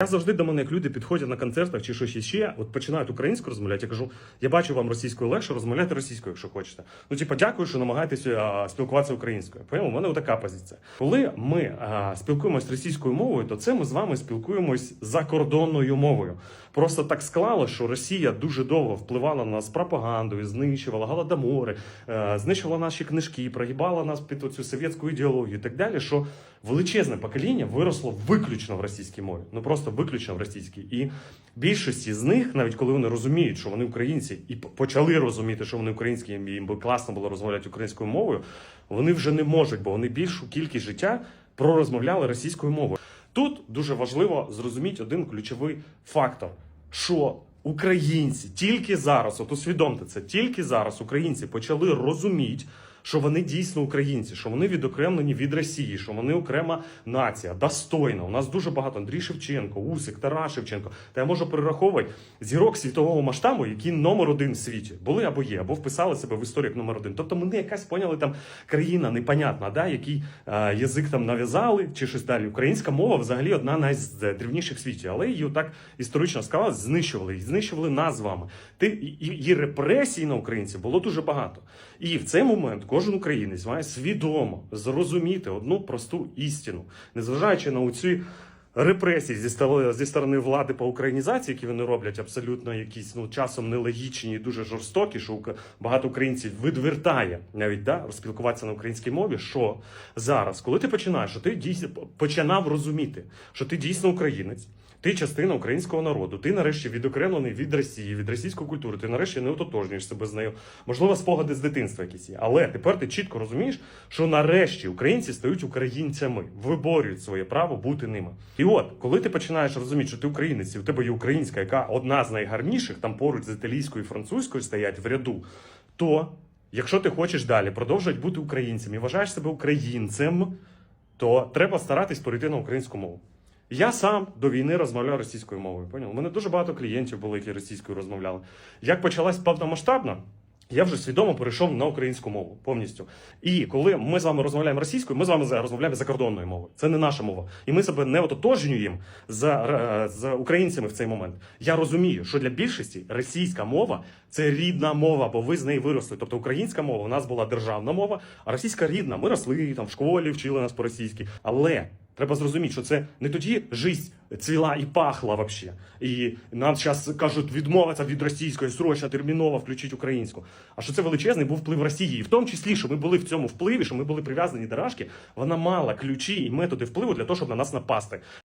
Я завжди до мене як люди підходять на концертах чи щось іще, от починають українською розмовляти. Я кажу, я бачу вам російською легше, розмовляйте російською, якщо хочете. Ну, типа, дякую, що намагаєтеся спілкуватися українською. Поняв? У мене така позиція. Коли ми а, спілкуємось російською мовою, то це ми з вами спілкуємось закордонною мовою. Просто так склало, що Росія дуже довго впливала на нас пропагандою, знищувала голодомори, е, знищувала наші книжки, прогибала нас під цю совєтську ідеологію і так далі. Що величезне покоління виросло виключно в російській мові. Ну просто виключно в російській. І більшості з них, навіть коли вони розуміють, що вони українці, і почали розуміти, що вони українські, їм би класно було розмовляти українською мовою, вони вже не можуть, бо вони більшу кількість життя пророзмовляли російською мовою. Тут дуже важливо зрозуміти один ключовий фактор, що українці тільки зараз, от усвідомте це, тільки зараз українці почали розуміти, що вони дійсно українці, що вони відокремлені від Росії, що вони окрема нація, достойна. У нас дуже багато Андрій Шевченко, Усик, Тарас Шевченко. Та я можу перераховувати зірок світового масштабу, які номер один в світі були або є, або вписали себе в історію як номер один. Тобто ми не якась поняли там країна непонятна, да, який е, язик там нав'язали чи щось далі. Українська мова взагалі одна найдрівніших в світі, але її так історично сказала, знищували і знищували нас з вами. Ти і, і, і репресій на українців було дуже багато. І в цей момент кожен українець має свідомо зрозуміти одну просту істину, незважаючи на оці репресії зі сторони, влади по українізації, які вони роблять, абсолютно якісь ну часом нелогічні і дуже жорстокі, що багато українців відвертає навіть да, спілкуватися на українській мові. Що зараз, коли ти починаєш, що ти дійсно починав розуміти, що ти дійсно українець. Ти частина українського народу. Ти нарешті відокремлений від Росії, від російської культури. Ти нарешті не ототожнюєш себе з нею. Можливо, спогади з дитинства якісь є. Але тепер ти чітко розумієш, що нарешті українці стають українцями, виборюють своє право бути ними. І от, коли ти починаєш розуміти, що ти українець, і у тебе є українська, яка одна з найгарніших, там поруч з італійською і французькою стоять в ряду, то якщо ти хочеш далі продовжувати бути українцем і вважаєш себе українцем, то треба старатись перейти на українську мову. Я сам до війни розмовляв російською мовою. Поняв? У мене дуже багато клієнтів було, які російською розмовляли. Як почалась повномасштабна, я вже свідомо перейшов на українську мову повністю. І коли ми з вами розмовляємо російською, ми з вами за- розмовляємо закордонною мовою. Це не наша мова. І ми себе не ототожнюємо з, е, з українцями в цей момент. Я розумію, що для більшості російська мова це рідна мова, бо ви з неї виросли. Тобто українська мова у нас була державна мова, а російська рідна. Ми росли там в школі, вчили нас по-російськи. Але Треба зрозуміти, що це не тоді жизнь цвіла і пахла вообще. І нам зараз кажуть відмовитися від російської, срочно, терміново включити українську. А що це величезний був вплив Росії. І в тому числі, що ми були в цьому впливі, що ми були прив'язані до Рашки, вона мала ключі і методи впливу для того, щоб на нас напасти.